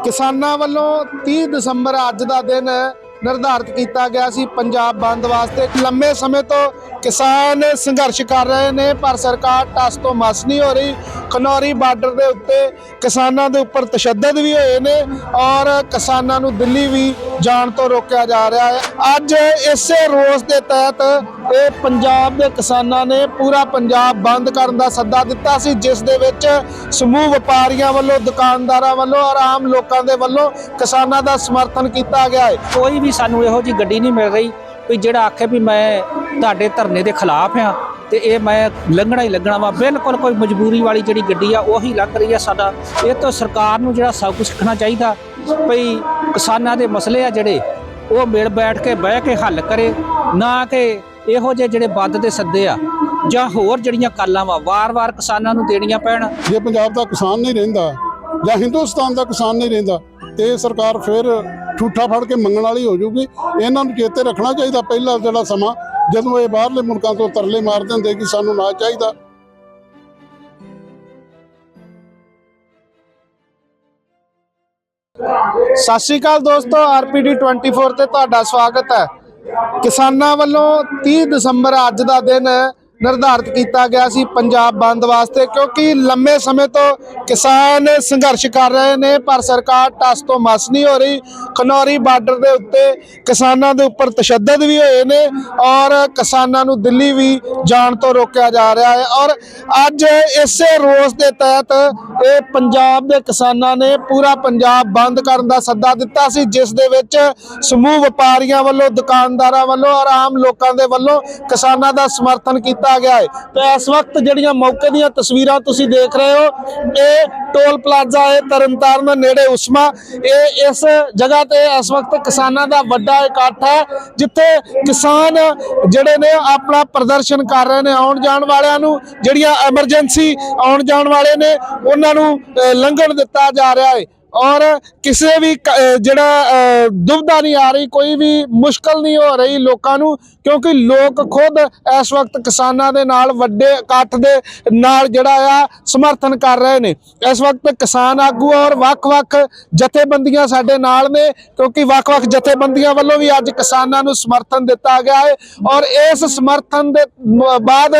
ਕਿਸਾਨਾਂ ਵੱਲੋਂ 30 ਦਸੰਬਰ ਅੱਜ ਦਾ ਦਿਨ ਨਿਰਧਾਰਿਤ ਕੀਤਾ ਗਿਆ ਸੀ ਪੰਜਾਬ ਬੰਦ ਵਾਸਤੇ। ਲੰਮੇ ਸਮੇਂ ਤੋਂ ਕਿਸਾਨ ਸੰਘਰਸ਼ ਕਰ ਰਹੇ ਨੇ, ਪਰ ਸਰਕਾਰ ਟਸ ਤੋਂ ਮਸ ਨਹੀਂ ਹੋ ਰਹੀ। ਖਨੌਰੀ ਬਾਰਡਰ ਦੇ ਉੱਤੇ ਕਿਸਾਨਾਂ ਦੇ ਉੱਪਰ ਤਸ਼ੱਦਦ ਵੀ ਹੋਏ ਨੇ ਔਰ ਕਿਸਾਨਾਂ ਨੂੰ ਦਿੱਲੀ ਵੀ ਜਾਣ ਤੋਂ ਰੋਕਿਆ ਜਾ ਰਿਹਾ ਹੈ। ਅੱਜ ਇਸੇ ਰੋਸ ਦੇ ਤਹਿਤ ਇਹ ਪੰਜਾਬ ਦੇ ਕਿਸਾਨਾਂ ਨੇ ਪੂਰਾ ਪੰਜਾਬ ਬੰਦ ਕਰਨ ਦਾ ਸੱਦਾ ਦਿੱਤਾ ਸੀ, ਜਿਸ ਦੇ ਵਿੱਚ ਸਮੂਹ ਵਪਾਰੀਆਂ ਵੱਲੋਂ, ਦੁਕਾਨਦਾਰਾਂ ਵੱਲੋਂ ਔਰ ਆਮ ਲੋਕਾਂ ਦੇ ਵੱਲੋਂ ਕਿਸਾਨਾਂ ਦਾ ਸਮਰਥਨ ਕੀਤਾ ਗਿਆ ਹੈ। ਕੋਈ ਵੀ ਸਾਨੂੰ ਇਹੋ ਜੀ ਗੱਡੀ ਨਹੀਂ ਮਿਲ ਰਹੀ ਵੀ ਜਿਹੜਾ ਆਖੇ ਵੀ ਮੈਂ ਤੁਹਾਡੇ ਧਰਨੇ ਦੇ ਖਿਲਾਫ ਆ ਤੇ ਇਹ ਮੈਂ ਲੰਘਣਾ ਹੀ ਲੱਗਣਾ ਵਾ। ਬਿਲਕੁਲ ਕੋਈ ਮਜਬੂਰੀ ਵਾਲੀ ਜਿਹੜੀ ਗੱਡੀ ਆ, ਉਹੀ ਲੰਘ ਰਹੀ ਆ ਸਾਡਾ। ਇਹ ਤੋਂ ਸਰਕਾਰ ਨੂੰ ਜਿਹੜਾ ਸਭ ਕੁਝ ਸਿੱਖਣਾ ਚਾਹੀਦਾ ਭਈ ਕਿਸਾਨਾਂ ਦੇ ਮਸਲੇ ਆ ਜਿਹੜੇ, ਉਹ ਮਿਲ ਬੈਠ ਕੇ ਬਹਿ ਕੇ ਹੱਲ ਕਰੇ, ਨਾ ਕਿ ਇਹੋ ਜਿਹੇ ਜਿਹੜੇ ਬੰਦ ਦੇ ਸੱਦੇ ਆ ਜਾਂ ਹੋਰ ਜਿਹੜੀਆਂ ਕਾਲਾਂ ਵਾ, ਵਾਰ-ਵਾਰ ਕਿਸਾਨਾਂ ਨੂੰ ਦੇਣੀਆਂ ਪੈਣ। ਜੇ ਪੰਜਾਬ ਦਾ ਕਿਸਾਨ ਨਹੀਂ ਰਹਿੰਦਾ ਜਾਂ ਹਿੰਦੁਸਤਾਨ ਦਾ ਕਿਸਾਨ ਨਹੀਂ ਰਹਿੰਦਾ, ਤੇ ਸਰਕਾਰ ਫਿਰ ਠੂਠਾ ਫੜ ਕੇ ਮੰਗਣ ਵਾਲੀ ਹੋ ਜਾਊਗੀ ਇਹਨਾਂ ਨੂੰ ਚੇਤੇ ਰੱਖਣਾ ਚਾਹੀਦਾ ਪਹਿਲਾ ਜਿਹੜਾ ਸਮਾਂ, ਜਦੋਂ ਇਹ ਬਾਹਰਲੇ ਮੁਲਕਾਂ ਤੋਂ ਤਰਲੇ ਮਾਰਦੇ ਹੁੰਦੇ ਕਿ ਸਾਨੂੰ ਨਾ ਚਾਹੀਦਾ। ਸਤਿ ਸ਼੍ਰੀ ਅਕਾਲ ਦੋਸਤੋ, ਆਰਪੀਡੀ 24 ਤੇ ਤੁਹਾਡਾ ਸਵਾਗਤ ਹੈ। ਕਿਸਾਨਾਂ ਵੱਲੋਂ 30 ਦਸੰਬਰ ਅੱਜ ਦਾ ਦਿਨ ਨਿਰਧਾਰਤ ਕੀਤਾ ਗਿਆ ਸੀ ਪੰਜਾਬ ਬੰਦ ਵਾਸਤੇ, ਕਿਉਂਕਿ ਲੰਮੇ ਸਮੇਂ ਤੋਂ ਕਿਸਾਨ ਸੰਘਰਸ਼ ਕਰ ਰਹੇ ਨੇ, ਪਰ ਸਰਕਾਰ ਟਸ ਤੋਂ ਮਸ ਨਹੀਂ ਹੋ ਰਹੀ। ਖਨੌਰੀ ਬਾਰਡਰ ਦੇ ਉੱਤੇ ਕਿਸਾਨਾਂ ਦੇ ਉੱਪਰ ਤਸ਼ੱਦਦ ਵੀ ਹੋਏ ਨੇ ਔਰ ਕਿਸਾਨਾਂ ਨੂੰ ਦਿੱਲੀ ਵੀ ਜਾਣ ਤੋਂ ਰੋਕਿਆ ਜਾ ਰਿਹਾ ਹੈ। ਔਰ ਅੱਜ ਇਸੇ ਰੋਸ ਦੇ ਤਹਿਤ ਇਹ ਪੰਜਾਬ ਦੇ ਕਿਸਾਨਾਂ ਨੇ ਪੂਰਾ ਪੰਜਾਬ ਬੰਦ ਕਰਨ ਦਾ ਸੱਦਾ ਦਿੱਤਾ ਸੀ, ਜਿਸ ਦੇ ਵਿੱਚ ਸਮੂਹ ਵਪਾਰੀਆਂ ਵੱਲੋਂ, ਦੁਕਾਨਦਾਰਾਂ ਵੱਲੋਂ ਔਰ ਆਮ ਲੋਕਾਂ ਦੇ ਵੱਲੋਂ ਕਿਸਾਨਾਂ ਦਾ ਸਮਰਥਨ ਕੀਤਾ ਗਿਆ ਹੈ। ਤੇ ਇਸ ਵਕਤ ਜਿਹੜੀਆਂ ਮੌਕੇ ਦੀਆਂ ਤਸਵੀਰਾਂ ਤੁਸੀਂ ਦੇਖ ਰਹੇ ਹੋ, ਇਹ ਟੋਲ ਪਲਾਜ਼ਾ ਹੈ, ਤਰਨਤਾਰਨ ਨੇੜੇ ਉਸਮਾ। ਇਹ ਇਸ ਜਗ੍ਹਾ ਤੇ ਇਸ ਵਕਤ ਕਿਸਾਨਾਂ ਦਾ ਵੱਡਾ ਇਕੱਠ ਹੈ, ਜਿੱਥੇ ਕਿਸਾਨ ਜਿਹੜੇ ਨੇ ਆਪਣਾ ਪ੍ਰਦਰਸ਼ਨ ਕਰ ਰਹੇ ਨੇ ਆਉਣ ਜਾਣ ਵਾਲਿਆਂ ਨੂੰ, ਜਿਹੜੀਆਂ ਐਮਰਜੈਂਸੀ ਆਉਣ ਜਾਣ ਵਾਲੇ ਨੇ, ਉਹਨਾਂ ਨੂੰ ਲੰਘਣ ਦਿੱਤਾ ਜਾ ਰਿਹਾ ਹੈ। ਔਰ ਕਿਸੇ ਵੀ ਕ- ਜਿਹੜਾ ਅ, ਨਹੀਂ ਆ ਰਹੀ ਕੋਈ ਵੀ ਮੁਸ਼ਕਲ ਨਹੀਂ ਹੋ ਰਹੀ ਲੋਕਾਂ ਨੂੰ ਕਿਉਂਕਿ ਲੋਕ ਖੁਦ ਇਸ ਵਕਤ ਕਿਸਾਨਾਂ ਦੇ ਨਾਲ ਵੱਡੇ ਇਕੱਠ ਦੇ ਨਾਲ ਜਿਹੜਾ ਆ ਸਮਰਥਨ ਕਰ ਰਹੇ ਨੇ। ਇਸ ਵਕਤ ਕਿਸਾਨ ਆਗੂ ਔਰ ਵੱਖ-ਵੱਖ ਜਥੇਬੰਦੀਆਂ ਸਾਡੇ ਨਾਲ ਨੇ ਕਿਉਂਕਿ ਵੱਖ-ਵੱਖ ਜਥੇਬੰਦੀਆਂ ਵੱਲੋਂ ਵੀ ਅੱਜ ਕਿਸਾਨਾਂ ਨੂੰ ਸਮਰਥਨ ਦਿੱਤਾ ਗਿਆ ਹੈ। ਔਰ ਇਸ ਸਮਰਥਨ ਦੇ ਬਾਅਦ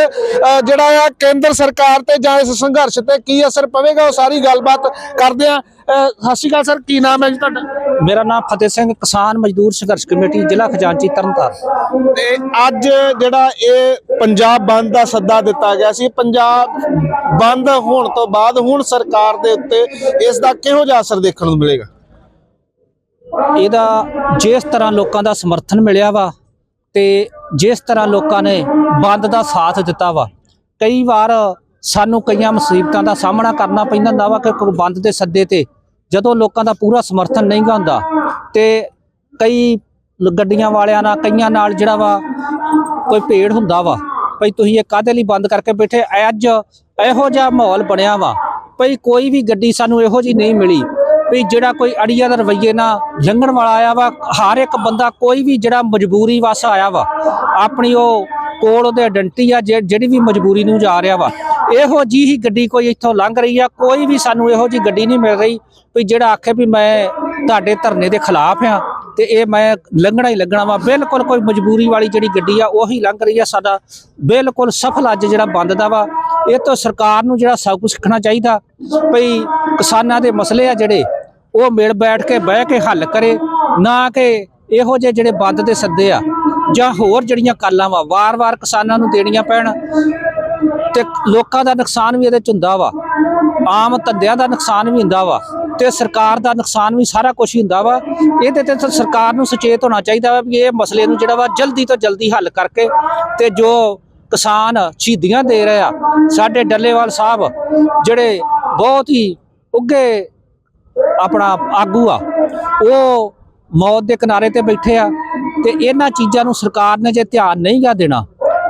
ਜਿਹੜਾ ਆ ਕੇਂਦਰ ਸਰਕਾਰ ਤੇ ਜਾਂ ਇਸ ਸੰਘਰਸ਼ ਤੇ ਕੀ ਅਸਰ ਪਵੇਗਾ ਉਹ ਸਾਰੀ ਗੱਲਬਾਤ ਕਰਦੇ ਆ ਸਤਿ ਸ਼੍ਰੀ ਅਕਾਲ ਸਰ ਕੀ ਨਾਮ ਹੈ ਜੀ ਤੁਹਾਡਾ? ਮੇਰਾ ਨਾਮ ਫਤਿਹ ਸਿੰਘ ਕਿਸਾਨ ਮਜ਼ਦੂਰ ਸੰਘਰਸ਼ ਕਮੇਟੀ ਜ਼ਿਲ੍ਹਾ ਖਜ਼ਾਨਚੀ ਤਰਨਤਾਰਨ। ਤੇ ਅੱਜ ਜਿਹੜਾ ਇਹ ਪੰਜਾਬ ਬੰਦ ਦਾ ਸੱਦਾ ਦਿੱਤਾ ਗਿਆ ਸੀ ਪੰਜਾਬ ਬੰਦ ਹੋਣ ਤੋਂ ਬਾਅਦ ਹੁਣ ਸਰਕਾਰ ਦੇ ਉੱਤੇ ਇਸ ਦਾ ਕਿਹੋ ਜਿਹਾ ਅਸਰ ਦੇਖਣ ਨੂੰ ਮਿਲੇਗਾ? ਇਹਦਾ ਜਿਸ ਤਰ੍ਹਾਂ ਲੋਕਾਂ ਦਾ ਸਮਰਥਨ ਮਿਲਿਆ ਵਾ ਤੇ ਜਿਸ ਤਰ੍ਹਾਂ ਲੋਕਾਂ ਨੇ ਬੰਦ ਦਾ ਸਾਥ ਦਿੱਤਾ ਵਾ ਕਈ ਵਾਰ ਸਾਨੂੰ ਕਈਆਂ ਮੁਸੀਬਤਾਂ ਦਾ ਸਾਹਮਣਾ ਕਰਨਾ ਪੈਂਦਾ ਹੁੰਦਾ ਵਾ ਕਿ ਬੰਦ ਦੇ ਸੱਦੇ ਤੇ ਜਦੋਂ ਲੋਕਾਂ ਦਾ ਪੂਰਾ ਸਮਰਥਨ ਨਹੀਂ ਹੁੰਦਾ ਤੇ ਕਈ ਗੱਡੀਆਂ ਵਾਲਿਆਂ ਨਾਲ, ਕਈਆਂ ਨਾਲ ਜਿਹੜਾ ਵਾ ਕੋਈ ਭੇੜ ਹੁੰਦਾ ਵਾ, ਭਈ ਤੁਸੀਂ ਇਹ ਕਾਹਦੇ ਲਈ ਬੰਦ ਕਰਕੇ ਬੈਠੇ? ਅੱਜ ਇਹੋ ਜਿਹਾ ਮਾਹੌਲ ਬਣਿਆ ਵਾ, ਭਈ ਕੋਈ ਵੀ ਗੱਡੀ ਸਾਨੂੰ ਇਹੋ ਜੀ ਨਹੀਂ ਮਿਲੀ ਵੀ ਜਿਹੜਾ ਕੋਈ ਅੜੀਆ ਦਾ ਰਵਈਏ ਨਾਲ ਲੰਘਣ ਵਾਲਾ ਆਇਆ ਵਾ, ਹਰ ਇੱਕ ਬੰਦਾ ਕੋਈ ਵੀ ਜਿਹੜਾ ਮਜਬੂਰੀ ਵਸ ਆਇਆ ਵਾ, ਆਪਣੀ ਉਹ ਕੋਲ ਉਹਦੇ ਆਇਡੈਂਟੀ ਆ, ਜਿਹ- ਜਿਹੜੀ ਵੀ ਮਜਬੂਰੀ ਨੂੰ ਜਾ ਰਿਹਾ ਵਾ। ਇਹੋ ਜੀ ਹੀ ਗੱਡੀ ਕੋਈ ਇੱਥੋਂ ਲੰਘ ਰਹੀ ਆ, ਕੋਈ ਵੀ ਸਾਨੂੰ ਇਹੋ ਜੀ ਗੱਡੀ ਨਹੀਂ ਮਿਲ ਰਹੀ ਵੀ ਜਿਹੜਾ ਆਖੇ ਵੀ ਮੈਂ ਤੁਹਾਡੇ ਧਰਨੇ ਦੇ ਖਿਲਾਫ ਆ ਤੇ ਇਹ ਮੈਂ ਲੰਘਣਾ ਹੀ ਲੱਗਣਾ ਵਾ। ਬਿਲਕੁਲ ਕੋਈ ਮਜਬੂਰੀ ਵਾਲੀ ਜਿਹੜੀ ਗੱਡੀ ਆ, ਉਹੀ ਲੰਘ ਰਹੀ ਆ ਸਾਡਾ। ਬਿਲਕੁਲ ਸਫਲ ਅੱਜ ਜਿਹੜਾ ਬੰਦ ਦਾ ਵਾ, ਇਹ ਤੋਂ ਸਰਕਾਰ ਨੂੰ ਜਿਹੜਾ ਸਭ ਕੁਝ ਸਿੱਖਣਾ ਚਾਹੀਦਾ ਭਈ ਕਿਸਾਨਾਂ ਦੇ ਮਸਲੇ ਆ ਜਿਹੜੇ, ਉਹ ਮਿਲ ਬੈਠ ਕੇ ਬਹਿ ਕੇ ਹੱਲ ਕਰੇ, ਨਾ ਕਿ ਇਹੋ ਜਿਹੇ ਜਿਹੜੇ ਬੰਦ ਦੇ ਸੱਦੇ ਆ। ਜਾਂ ਹੋਰ ਜਿਹੜੀਆਂ ਕਾਲਾਂ ਵਾ, ਵਾਰ-ਵਾਰ ਕਿਸਾਨਾਂ ਨੂੰ ਦੇਣੀਆਂ ਪੈਣ ਤੇ ਲੋਕਾਂ ਦਾ ਨੁਕਸਾਨ ਵੀ ਇਹਦੇ ਚ ਹੁੰਦਾ ਵਾ, ਆਮ ਧੰਦਿਆਂ ਦਾ ਨੁਕਸਾਨ ਵੀ ਹੁੰਦਾ ਵਾ ਤੇ ਸਰਕਾਰ ਦਾ ਨੁਕਸਾਨ ਵੀ ਸਾਰਾ ਕੁਝ ਹੀ ਹੁੰਦਾ ਵਾ। ਇਹਦੇ ਤੇ ਸਰਕਾਰ ਨੂੰ ਸੁਚੇਤ ਹੋਣਾ ਚਾਹੀਦਾ ਵਾ ਵੀ ਇਹ ਮਸਲੇ ਨੂੰ ਜਿਹੜਾ ਵਾ ਜਲਦੀ ਤੋਂ ਜਲਦੀ ਹੱਲ ਕਰਕੇ ਤੇ ਜੋ ਕਿਸਾਨ ਸ਼ਹੀਦੀਆਂ ਦੇ ਰਹੇ ਆ, ਸਾਡੇ ਡੱਲੇਵਾਲ ਸਾਹਿਬ ਜਿਹੜੇ ਬਹੁਤ ਹੀ ਉੱਗੇ ਆਪਣਾ ਆਗੂ ਆ, ਉਹ ਮੌਤ ਦੇ ਕਿਨਾਰੇ ਤੇ ਬੈਠੇ ਆ। ਤੇ ਇਹਨਾਂ ਚੀਜ਼ਾਂ ਨੂੰ ਸਰਕਾਰ ਨੇ ਜੇ ਧਿਆਨ ਨਹੀਂ ਗਾ ਦੇਣਾ,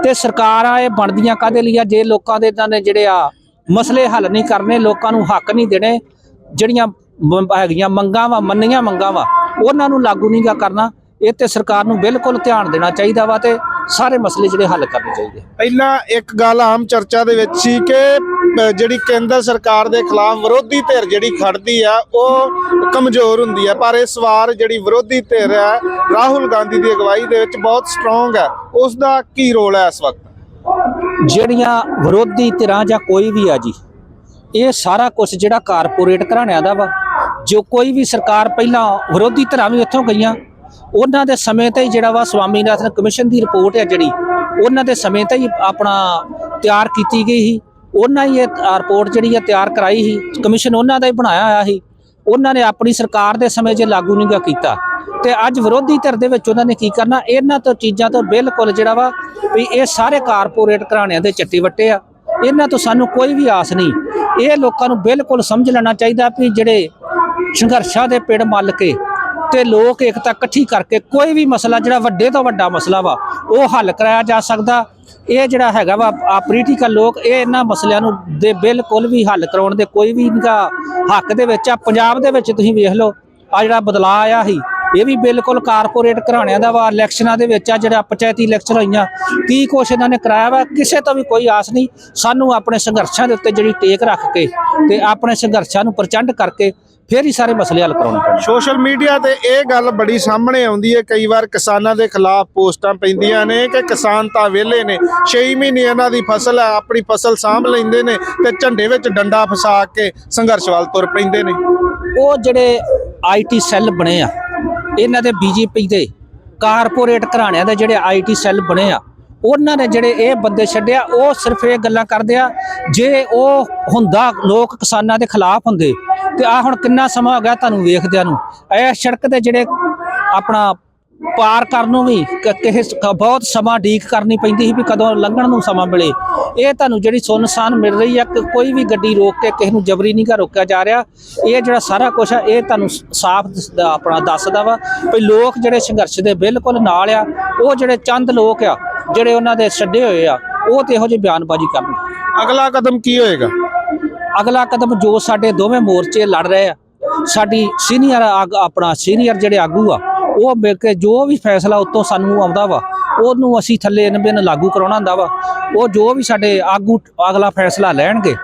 ਤੇ ਸਰਕਾਰਾਂ ਇਹ ਬਣਦੀਆਂ ਕਾਦੇ ਲਈ ਆ? ਜੇ ਲੋਕਾਂ ਦੇ ਇਹਨਾਂ ਨੇ ਜਿਹੜੇ ਆ ਮਸਲੇ ਹੱਲ ਨਹੀਂ ਕਰਨੇ, ਲੋਕਾਂ ਨੂੰ ਹੱਕ ਨਹੀਂ ਦੇਣੇ, ਜਿਹੜੀਆਂ ਹੈਗੀਆਂ ਮੰਗਾਂ ਵਾ, ਮੰਨੀਆਂ ਮੰਗਾਂ ਵਾ, ਉਹਨਾਂ ਨੂੰ ਲਾਗੂ ਨਹੀਂ ਗਾ ਕਰਨਾ, ਇਹ ਤੇ ਸਰਕਾਰ ਨੂੰ ਬਿਲਕੁਲ ਧਿਆਨ ਦੇਣਾ ਚਾਹੀਦਾ ਵਾ ਤੇ ਸਾਰੇ ਮਸਲੇ ਜਿਹੜੇ ਹੱਲ ਕਰਨੇ ਚਾਹੀਦੇ ਪਹਿਲਾਂ ਇੱਕ ਗੱਲ ਆਮ ਚਰਚਾ ਦੇ ਵਿੱਚ ਸੀ ਕਿ ਜਿਹੜੀ ਕੇਂਦਰ ਸਰਕਾਰ ਦੇ ਖਿਲਾਫ ਵਿਰੋਧੀ ਧਿਰ ਜਿਹੜੀ ਖੜਦੀ ਆ ਉਹ ਕਮਜ਼ੋਰ ਹੁੰਦੀ ਆ। ਪਰ ਇਸ ਵਾਰ ਜਿਹੜੀ ਵਿਰੋਧੀ ਧਿਰ ਹੈ ਰਾਹੁਲ ਗਾਂਧੀ ਦੀ ਅਗਵਾਈ ਦੇ ਵਿੱਚ ਬਹੁਤ ਸਟਰੋਂਗ ਹੈ ਉਸ ਦਾ ਕੀ ਰੋਲ ਹੈ ਇਸ ਵਕਤ? ਜਿਹੜੀਆਂ ਵਿਰੋਧੀ ਧਿਰਾਂ ਜਾਂ ਕੋਈ ਵੀ ਆ ਜੀ ਇਹ ਸਾਰਾ ਕੁਝ ਜਿਹੜਾ ਕਾਰਪੋਰੇਟ ਘਰਾਣਿਆਂ ਦਾ ਵਾ। ਜੋ ਕੋਈ ਵੀ ਸਰਕਾਰ ਪਹਿਲਾਂ ਵਿਰੋਧੀ ਧਿਰਾਂ ਵੀ ਉੱਥੋਂ ਗਈਆਂ ਉਹਨਾਂ ਦੇ ਸਮੇਂ ਤੇ ਹੀ ਜਿਹੜਾ ਵਾ ਸਵਾਮੀਨਾਥਨ ਕਮਿਸ਼ਨ ਦੀ ਰਿਪੋਰਟ ਹੈ ਜਿਹੜੀ, ਉਹਨਾਂ ਦੇ ਸਮੇਂ ਤੇ ਹੀ ਆਪਣਾ ਤਿਆਰ ਕੀਤੀ ਗਈ ਸੀ। ਉਹਨਾਂ ਹੀ ਇਹ ਰਿਪੋਰਟ ਜਿਹੜੀ ਹੈ ਤਿਆਰ ਕਰਾਈ ਸੀ। ਕਮਿਸ਼ਨ ਉਹਨਾਂ ਦਾ ਹੀ ਬਣਾਇਆ ਹੋਇਆ ਸੀ। ਉਹਨਾਂ ਨੇ ਆਪਣੀ ਸਰਕਾਰ ਦੇ ਸਮੇਂ 'ਚ ਲਾਗੂ ਨਹੀਂ ਕੀਤਾ। ਤੇ ਅੱਜ ਵਿਰੋਧੀ ਧਿਰ ਦੇ ਵਿੱਚ ਉਹਨਾਂ ਨੇ ਕੀ ਕਰਨਾ, ਇਹਨਾਂ ਤੋਂ ਚੀਜ਼ਾਂ ਤੋਂ ਬਿਲਕੁਲ ਜਿਹੜਾ ਵਾ ਵੀ ਇਹ ਸਾਰੇ ਕਾਰਪੋਰੇਟ ਘਰਾਣਿਆਂ ਦੇ ਚੱਟੀ ਵੱਟੇ ਆ। ਇਹਨਾਂ ਤੋਂ ਸਾਨੂੰ ਕੋਈ ਵੀ ਆਸ ਨਹੀਂ। ਇਹ ਲੋਕਾਂ ਨੂੰ ਬਿਲਕੁਲ ਸਮਝ ਲੈਣਾ ਚਾਹੀਦਾ ਵੀ ਜਿਹੜੇ ਸੰਘਰਸ਼ਾਂ ਦੇ ਪਿੜ ਮੱਲ ਕੇ ਤੇ ਲੋਕ ਇਕਤਾ ਇਕੱਠੀ ਕਰਕੇ ਕੋਈ ਵੀ ਮਸਲਾ ਜਿਹੜਾ ਵੱਡੇ ਤੋਂ ਵੱਡਾ ਮਸਲਾ ਵਾ, ਉਹ ਹੱਲ ਕਰਾਇਆ ਜਾ ਸਕਦਾ। ਇਹ ਜਿਹੜਾ ਹੈਗਾ ਵਾ ਪੋਲੀਟੀਕਲ ਲੋਕ ਇਹ ਇਹਨਾਂ ਮਸਲਿਆਂ ਨੂੰ ਦੇ ਬਿਲਕੁਲ ਵੀ ਹੱਲ ਕਰਾਉਣ ਦੇ ਕੋਈ ਵੀ ਨਹੀਂਗਾ ਹੱਕ ਦੇ ਵਿੱਚ ਆ। ਪੰਜਾਬ ਦੇ ਵਿੱਚ ਤੁਸੀਂ ਵੇਖ ਲਓ, ਆ ਜਿਹੜਾ ਬਦਲਾਅ ਆਇਆ ਸੀ, ਇਹ ਵੀ ਬਿਲਕੁਲ ਕਾਰਪੋਰੇਟ ਘਰਾਣਿਆਂ ਦਾ ਵਾ। ਇਲੈਕਸ਼ਨਾਂ ਦੇ ਵਿੱਚ ਆ ਜਿਹੜਾ ਪੰਚਾਇਤੀ ਇਲੈਕਸ਼ਨ ਹੋਈਆਂ, ਕੀ ਕੁਛ ਇਹਨਾਂ ਨੇ ਕਰਾਇਆ ਵਾ, ਕਿਸੇ ਤੋਂ ਵੀ ਕੋਈ ਆਸ ਨਹੀਂ। ਸਾਨੂੰ ਆਪਣੇ ਸੰਘਰਸ਼ਾਂ ਦੇ ਉੱਤੇ ਜਿਹੜੀ ਟੇਕ ਰੱਖ ਕੇ ਤੇ ਆਪਣੇ ਸੰਘਰਸ਼ਾਂ ਨੂੰ ਪ੍ਰਚੰਡ ਕਰਕੇ ਫਿਰ ਹੀ ਸਾਰੇ ਮਸਲੇ ਹੱਲ ਕਰਾਉਣੇ ਪੈਣੇ। ਸੋਸ਼ਲ ਮੀਡੀਆ ਤੇ ਇਹ ਗੱਲ ਬੜੀ ਸਾਹਮਣੇ ਆਉਂਦੀ ਹੈ। ਕਈ ਵਾਰ ਕਿਸਾਨਾਂ ਦੇ ਖਿਲਾਫ ਪੋਸਟਾਂ ਪੈਂਦੀਆਂ ਨੇ ਕਿ ਕਿਸਾਨ ਤਾਂ ਵਿਹਲੇ ਨੇ। 6 ਮਹੀਨੇ ਇਹਨਾਂ ਦੀ ਫਸਲ ਹੈ ਆਪਣੀ ਫਸਲ ਸਾਂਭ ਲੈਂਦੇ ਨੇ ਤੇ ਝੰਡੇ ਵਿੱਚ ਡੰਡਾ ਫਸਾ ਕੇ ਸੰਘਰਸ਼ ਵੱਲ ਤੁਰ ਪੈਂਦੇ ਨੇ। ਉਹ ਜਿਹੜੇ ਆਈਟੀ ਸੈੱਲ ਬਣੇ ਆ ਇਹਨਾਂ ਦੇ ਬੀਜੇਪੀ ਦੇ ਕਾਰਪੋਰੇਟ ਘਰਾਣਿਆਂ ਦੇ ਜਿਹੜੇ ਆਈਟੀ ਸੈੱਲ ਬਣੇ ਆ ਉਹਨਾਂ ਨੇ ਜਿਹੜੇ ਇਹ ਬੰਦੇ ਛੱਡਿਆ, ਉਹ ਸਿਰਫ ਇਹ ਗੱਲਾਂ ਕਰਦੇ ਆ, ਜੇ ਉਹ ਹੁੰਦਾ, ਲੋਕ ਕਿਸਾਨਾਂ ਦੇ ਖਿਲਾਫ ਹੁੰਦੇ, ਤੇ ਆ ਹੁਣ ਕਿੰਨਾ ਸਮਾਂ ਹੋ ਗਿਆ ਤੁਹਾਨੂੰ ਵੇਖਦਿਆਂ ਨੂੰ। ਇਹ ਸੜਕ ਤੇ ਜਿਹੜੇ ਆਪਣਾ ਪਾਰ ਕਰਨ ਨੂੰ ਵੀ ਕ- ਕਿਸੇ ਬਹੁਤ ਸਮਾਂ ਡੀਕ ਕਰਨੀ ਪੈਂਦੀ ਸੀ ਵੀ ਕਦੋਂ ਲੰਘਣ ਨੂੰ ਸਮਾਂ ਮਿਲੇ। ਇਹ ਤੁਹਾਨੂੰ ਜਿਹੜੀ ਸੁਨਸਾਨ ਮਿਲ ਰਹੀ ਆ, ਕਿ, ਕੋਈ ਵੀ ਗੱਡੀ ਰੋਕ ਕੇ ਕਿਸੇ ਨੂੰ ਜਬਰੀ ਨਹੀਂ ਗਾ ਰੋਕਿਆ ਜਾ ਰਿਹਾ, ਇਹ ਜਿਹੜਾ ਸਾਰਾ ਕੁਝ ਆ, ਇਹ ਤੁਹਾਨੂੰ ਸਾਫ਼ ਦਿਸਦਾ ਆਪਣਾ ਦੱਸਦਾ ਵਾ ਵੀ ਲੋਕ ਜਿਹੜੇ ਸੰਘਰਸ਼ ਦੇ ਬਿਲਕੁਲ ਨਾਲ ਆ, ਉਹ ਜਿਹੜੇ ਚੰਦ ਲੋਕ ਆ ਜਿਹੜੇ ਉਹਨਾਂ ਦੇ ਛੱਡੇ ਹੋਏ ਆ ਉਹ ਤੇ ਇਹੋ ਜਿਹੀ ਬਿਆਨਬਾਜ਼ੀ ਕਰਨ ਅਗਲਾ ਕਦਮ ਕੀ ਹੋਏਗਾ? ਅਗਲਾ ਕਦਮ ਜੋ ਸਾਡੇ ਦੋਵੇਂ ਮੋਰਚੇ ਲੜ ਰਹੇ ਆ ਸਾਡੀ ਸੀਨੀਅਰ ਆਪਣਾ ਸੀਨੀਅਰ ਜਿਹੜੇ ਆਗੂ ਆ ਉਹ ਮਿਲ ਕੇ ਜੋ ਵੀ ਫੈਸਲਾ ਉੱਤੋਂ ਸਾਨੂੰ ਆਉਂਦਾ ਵਾ ਉਹਨੂੰ ਅਸੀਂ ਥੱਲੇ ਬਿਨ ਲਾਗੂ ਕਰਾਉਣਾ ਹੁੰਦਾ ਵਾ ਉਹ ਜੋ ਵੀ ਸਾਡੇ ਆਗੂ ਅਗਲਾ ਫੈਸਲਾ ਲੈਣਗੇ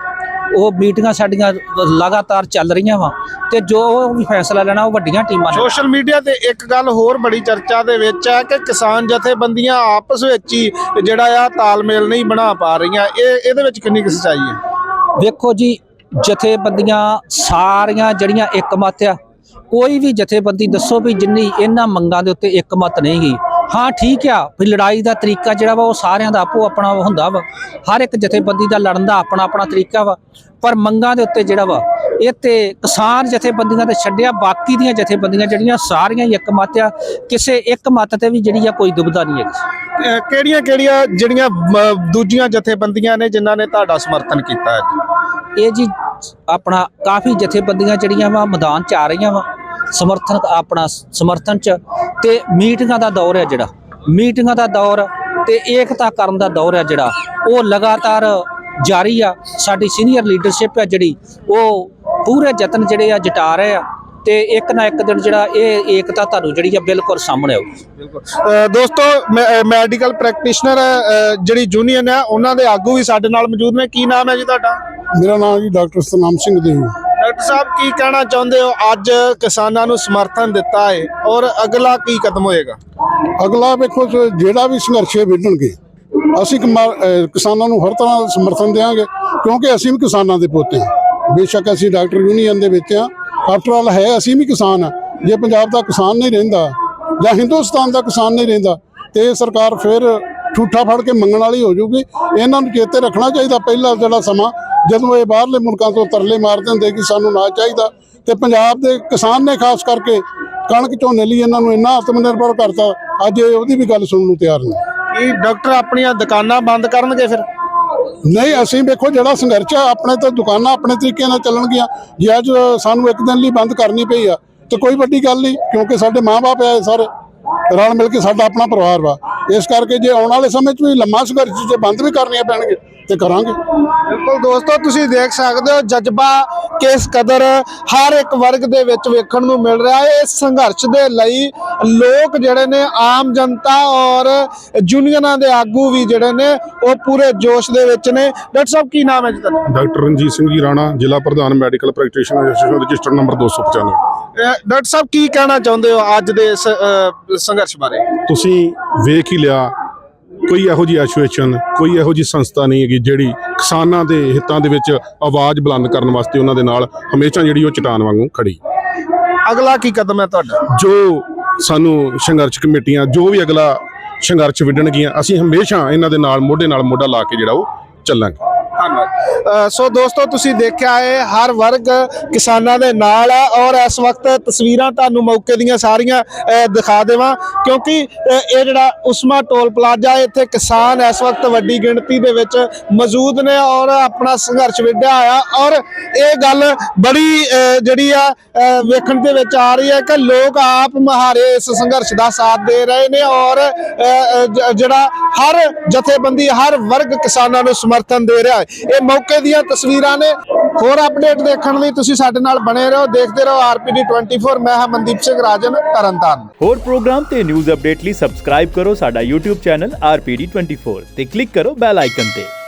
ਉਹ ਮੀਟਿੰਗਾਂ ਸਾਡੀਆਂ ਲਗਾਤਾਰ ਚੱਲ ਰਹੀਆਂ ਵਾ ਤੇ ਜੋ ਵੀ ਫੈਸਲਾ ਲੈਣਾ ਉਹ ਵੱਡੀਆਂ ਟੀਮਾਂ ਨੇ ਸੋਸ਼ਲ ਮੀਡੀਆ ਤੇ ਇੱਕ ਗੱਲ ਹੋਰ ਬੜੀ ਚਰਚਾ ਦੇ ਵਿੱਚ ਹੈ ਕਿ ਕਿਸਾਨ ਜਥੇਬੰਦੀਆਂ ਆਪਸ ਵਿੱਚ ਹੀ ਜਿਹੜਾ ਆ ਤਾਲਮੇਲ ਨਹੀਂ ਬਣਾ ਪਾ ਰਹੀਆਂ। ਇਹ ਇਹਦੇ ਵਿੱਚ ਕਿੰਨੀ ਕੁ ਸੱਚਾਈ ਹੈ? ਵੇਖੋ ਜੀ ਜਥੇਬੰਦੀਆਂ ਸਾਰੀਆਂ ਜਿਹੜੀਆਂ ਇੱਕ ਮਤ ਆ ਕੋਈ ਵੀ ਜਥੇਬੰਦੀ ਦੱਸੋ ਵੀ ਜਿੰਨੀ ਇਹਨਾਂ ਮੰਗਾਂ ਦੇ ਉੱਤੇ ਇੱਕ ਮਤ ਨਹੀਂ ਗਈ ਹਾਂ ਠੀਕ ਆ। ਵੀ ਲੜਾਈ ਦਾ ਤਰੀਕਾ ਜਿਹੜਾ ਵਾ ਉਹ ਸਾਰਿਆਂ ਦਾ ਆਪੋ ਆਪਣਾ ਹੁੰਦਾ ਵਾ। ਹਰ ਇੱਕ ਜਥੇਬੰਦੀ ਦਾ ਲੜਨ ਦਾ ਆਪਣਾ ਆਪਣਾ ਤਰੀਕਾ ਵਾ। ਪਰ ਮੰਗਾਂ ਦੇ ਉੱਤੇ ਜਿਹੜਾ ਵਾ ਇਹ ਤੇ ਕਿਸਾਨ ਜਥੇਬੰਦੀਆਂ ਤੇ ਛੱਡਿਆ ਬਾਕੀ ਦੀਆਂ ਜਥੇਬੰਦੀਆਂ ਜਿਹੜੀਆਂ ਸਾਰੀਆਂ ਇੱਕ ਮਤ ਆ। ਕਿਸੇ ਇੱਕ ਮਤ ਤੇ ਵੀ ਜਿਹੜੀ ਆ ਕੋਈ ਦੁਬਦਾ ਨਹੀਂ ਹੈ ਕਿਹੜੀਆਂ ਕਿਹੜੀਆਂ ਜਿਹੜੀਆਂ ਦੂਜੀਆਂ ਜਥੇਬੰਦੀਆਂ ਨੇ ਜਿਨ੍ਹਾਂ ਨੇ ਤੁਹਾਡਾ ਸਮਰਥਨ ਕੀਤਾ ਹੈ? ਇਹ ਜੀ ਆਪਣਾ ਕਾਫੀ ਜਥੇਬੰਦੀਆਂ ਜਿਹੜੀਆਂ ਵਾ ਮੈਦਾਨ ਚ ਆ ਰਹੀਆਂ ਵਾ। ਸਮਰਥਨ ਆਪਣਾ ਸਮਰਥਨ ਚ ਤੇ ਮੀਟਿੰਗਾਂ ਦਾ ਦੌਰ ਹੈ ਜਿਹੜਾ। ਮੀਟਿੰਗਾਂ ਦਾ ਦੌਰ ਤੇ ਏਕਤਾ ਕਰਨ ਦਾ ਦੌਰ ਹੈ ਜਿਹੜਾ। ਉਹ ਲਗਾਤਾਰ ਜਾਰੀ ਆ। ਸਾਡੀ ਸੀਨੀਅਰ ਲੀਡਰਸ਼ਿਪ ਹੈ ਜਿਹੜੀ। ਉਹ ਪੂਰੇ ਯਤਨ ਜਿਹੜੇ ਆ ਜਟਾ ਰਹੇ ਆ। ਤੇ ਇੱਕ ਨਾ ਇੱਕ ਦਿਨ ਜਿਹੜਾ ਇਹ ਏਕਤਾ ਤੁਹਾਨੂੰ ਜਿਹੜੀ ਆ ਬਿਲਕੁਲ ਸਾਹਮਣੇ ਆਊਗੀ ਅ, ਦੋਸਤੋ ਮੈਡੀਕਲ ਪ੍ਰੈਕਟੀਸ਼ਨਰ ਜਿਹੜੀ ਯੂਨੀਅਨ ਹੈ ਉਹਨਾਂ ਦੇ ਆਗੂ ਵੀ ਸਾਡੇ ਨਾਲ ਮੌਜੂਦ ਨੇ। ਕੀ ਨਾਮ ਹੈ ਜੀ ਤੁਹਾਡਾ? ਮੇਰਾ ਨਾਮ ਜੀ ਡਾਕਟਰ ਸਤਨਾਮ ਸਿੰਘ ਦੇਵ ਡਾਕਟਰ ਸਾਹਿਬ, ਕੀ ਕਹਿਣਾ ਚਾਹੁੰਦੇ ਹੋ? ਅੱਜ ਕਿਸਾਨਾਂ ਨੂੰ ਸਮਰਥਨ ਦਿੱਤਾ ਹੈ ਔਰ ਅਗਲਾ ਕੀ ਕਦਮ ਹੋਏਗਾ? ਅਗਲਾ ਵੇਖੋ ਜਿਹੜਾ ਵੀ ਸੰਘਰਸ਼ੇ ਵਿੱਢਣਗੇ, ਅਸੀਂ ਕਮਾ- ਕਿਸਾਨਾਂ ਨੂੰ ਹਰ ਤਰ੍ਹਾਂ ਦਾ ਸਮਰਥਨ ਦੇਵਾਂਗੇ ਕਿਉਂਕਿ ਅਸੀਂ ਵੀ ਕਿਸਾਨਾਂ ਦੇ ਪੋਤੇ ਹਾਂ। ਬੇਸ਼ੱਕ ਅਸੀਂ ਡਾਕਟਰ ਯੂਨੀਅਨ ਦੇ ਵਿੱਚ ਹਾਂ। ਆਫਟਰ ਆਲ ਹੈ, ਅਸੀਂ ਵੀ ਕਿਸਾਨ ਹਾਂ। ਜੇ ਪੰਜਾਬ ਦਾ ਕਿਸਾਨ ਨਹੀਂ ਰਹਿੰਦਾ ਜਾਂ ਹਿੰਦੁਸਤਾਨ ਦਾ ਕਿਸਾਨ ਨਹੀਂ ਰਹਿੰਦਾ, ਤੇ ਇਹ ਸਰਕਾਰ ਫਿਰ ਠੂਠਾ ਫੜ ਕੇ ਮੰਗਣ ਵਾਲੀ ਹੋ ਜਾਊਗੀ ਇਹਨਾਂ ਨੂੰ ਚੇਤੇ ਰੱਖਣਾ ਚਾਹੀਦਾ ਪਹਿਲਾ ਜਿਹੜਾ ਸਮਾਂ ਜਦੋਂ ਇਹ ਬਾਹਰਲੇ ਮੁਲਕਾਂ ਤੋਂ ਤਰਲੇ ਮਾਰਦੇ ਹੁੰਦੇ ਕਿ ਸਾਨੂੰ ਨਾ ਚਾਹੀਦਾ ਤੇ ਪੰਜਾਬ ਦੇ ਕਿਸਾਨ ਨੇ ਖਾਸ ਕਰਕੇ ਕਣਕ ਝੋਨੇ ਲਈ ਇਹਨਾਂ ਨੂੰ ਇੰਨਾ ਆਤਮ ਨਿਰਭਰ ਕਰਤਾ ਅੱਜ ਇਹ ਉਹਦੀ ਵੀ ਗੱਲ ਸੁਣਨ ਨੂੰ ਤਿਆਰ ਨਹੀਂ ਕੀ ਡਾਕਟਰ ਆਪਣੀਆਂ ਦੁਕਾਨਾਂ ਬੰਦ ਕਰਨਗੇ ਫਿਰ? ਨਹੀਂ ਅਸੀਂ ਵੇਖੋ ਜਿਹੜਾ ਸੰਘਰਸ਼ ਆ ਆਪਣੇ ਤਾਂ ਦੁਕਾਨਾਂ ਆਪਣੇ ਤਰੀਕੇ ਨਾਲ ਚੱਲਣਗੀਆਂ ਜੇ ਅੱਜ ਸਾਨੂੰ ਇੱਕ ਦਿਨ ਲਈ ਬੰਦ ਕਰਨੀ ਪਈ ਆ ਤੇ ਕੋਈ ਵੱਡੀ ਗੱਲ ਨਹੀਂ ਕਿਉਂਕਿ ਸਾਡੇ ਮਾਪੇ ਆ ਇਹ ਸਾਰੇ ਰਲ ਮਿਲ ਕੇ ਸਾਡਾ ਆਪਣਾ ਪਰਿਵਾਰ ਵਾ। ਇਸ ਕਰਕੇ ਜੇ ਆਉਣ ਵਾਲੇ ਸਮੇਂ 'ਚ ਵੀ ਲੰਮਾ ਸੰਘਰਸ਼ ਜੇ ਬੰਦ ਵੀ ਕਰਨੀਆਂ ਪੈਣਗੇ ਤੇ ਕਰਾਂਗੇ। ਬਿਲਕੁਲ ਦੋਸਤੋ ਤੁਸੀਂ ਦੇਖ ਸਕਦੇ ਹੋ ਜਜ਼ਬਾ ਕਿਸ ਕਦਰ ਹਰ ਇੱਕ ਵਰਗ ਦੇ ਵਿੱਚ ਵੇਖਣ ਨੂੰ ਮਿਲ ਰਿਹਾ ਹੈ। ਇਸ ਸੰਘਰਸ਼ ਦੇ ਲਈ ਲੋਕ ਜਿਹੜੇ ਨੇ ਆਮ ਜਨਤਾ ਔਰ ਯੂਨੀਅਨਾਂ ਦੇ ਆਗੂ ਵੀ ਜਿਹੜੇ ਨੇ ਉਹ ਪੂਰੇ ਜੋਸ਼ ਦੇ ਵਿੱਚ ਨੇ। ਡਾਕਟਰ ਸਾਹਿਬ ਕੀ ਨਾਮ ਹੈ ਜੀ ਤੁਹਾਡਾ? ਡਾਕਟਰ ਰਣਜੀਤ ਸਿੰਘ ਜੀ ਰਾਣਾ ਜ਼ਿਲ੍ਹਾ ਪ੍ਰਧਾਨ medical practitioner association register number 295 ਅਹ ਡਾਕਟਰ ਸਾਹਿਬ ਕੀ ਕਹਿਣਾ ਚਾਹੁੰਦੇ ਹੋ ਅੱਜ ਦੇ ਇਸ ਸੰਘਰਸ਼ ਬਾਰੇ? ਤੁਸੀਂ ਵੇਖ ਹੀ ਲਿਆ ਕੋਈ ਇਹੋ ਜੀ ਐਸੋਸੀਏਸ਼ਨ ਕੋਈ ਇਹੋ ਜੀ ਸੰਸਥਾ ਨਹੀਂ ਹੈਗੀ ਜਿਹੜੀ ਕਿਸਾਨਾਂ ਦੇ ਹਿੱਤਾਂ ਦੇ ਵਿੱਚ ਆਵਾਜ਼ ਬੁਲੰਦ ਕਰਨ ਵਾਸਤੇ ਉਹਨਾਂ ਦੇ ਨਾਲ ਹਮੇਸ਼ਾ ਜਿਹੜੀ ਉਹ ਚਟਾਨ ਵਾਂਗੂ ਖੜੀ। ਅਗਲਾ ਕੀ ਕਦਮ ਹੈ ਤੁਹਾਡਾ? ਜੋ ਸਾਨੂੰ ਸੰਘਰਸ਼ ਕਮੇਟੀਆਂ ਜੋ ਵੀ ਅਗਲਾ ਸੰਘਰਸ਼ ਵਿੱਢਣਗੀਆਂ ਅਸੀਂ ਹਮੇਸ਼ਾ ਇਹਨਾਂ ਦੇ ਨਾਲ ਮੋਢੇ ਨਾਲ ਮੋਢਾ ਲਾ ਕੇ ਜਿਹੜਾ ਉਹ ਚੱਲਾਂਗੇ। ਸੋ ਦੋਸਤੋ, ਤੁਸੀਂ ਦੇਖਿਆ ਹੈ, ਹਰ ਵਰਗ ਕਿਸਾਨਾਂ ਦੇ ਨਾਲ ਹੈ ਔਰ ਇਸ ਵਕਤ ਤਸਵੀਰਾਂ ਤੁਹਾਨੂੰ ਮੌਕੇ ਦੀਆਂ ਸਾਰੀਆਂ ਦਿਖਾ ਦੇਵਾਂ। ਕਿਉਂਕਿ ਇਹ ਜਿਹੜਾ ਉਸਮਾ ਟੋਲ ਪਲਾਜ਼ਾ ਇੱਥੇ ਕਿਸਾਨ ਇਸ ਵਕਤ ਵੱਡੀ ਗਿਣਤੀ ਦੇ ਵਿੱਚ ਮੌਜੂਦ ਨੇ ਔਰ ਆਪਣਾ ਸੰਘਰਸ਼ ਵਿੱਢਿਆ ਆ ਔਰ ਇਹ ਗੱਲ ਬੜੀ ਜਿਹੜੀ ਆ ਵੇਖਣ ਦੇ ਵਿੱਚ ਆ ਰਹੀ ਹੈ ਕਿ ਲੋਕ ਆਪ ਮਹਾਰੇ ਇਸ ਸੰਘਰਸ਼ ਦਾ ਸਾਥ ਦੇ ਰਹੇ ਨੇ ਔਰ ਜਿਹੜਾ ਹਰ ਜਥੇਬੰਦੀ, ਹਰ ਵਰਗ ਕਿਸਾਨਾਂ ਨੂੰ ਸਮਰਥਨ ਦੇ ਰਿਹਾ ਹੈ। ਇਹ ਮੌਕੇ ਦੀਆਂ ਤਸਵੀਰਾਂ ਨੇ। ਹੋਰ ਅਪਡੇਟ ਦੇਖਣ ਲਈ ਤੁਸੀਂ ਸਾਡੇ ਨਾਲ ਬਣੇ ਰਹੋ। ਦੇਖਦੇ ਰਹੋ ਆਰਪੀਡੀ 24 ਮੈਂ ਹਾਂ ਮਨਦੀਪ ਸਿੰਘ ਰਾਜਨ, ਤਰਨਤਾਰਨ। ਹੋਰ ਪ੍ਰੋਗਰਾਮ ਤੇ ਨਿਊਜ਼ ਅਪਡੇਟ ਲਈ ਸਬਸਕ੍ਰਾਈਬ ਕਰੋ ਸਾਡਾ YouTube ਚੈਨਲ RPD24 ਤੇ ਕਲਿੱਕ ਕਰੋ ਬੈਲ ਆਈਕਨ ਤੇ।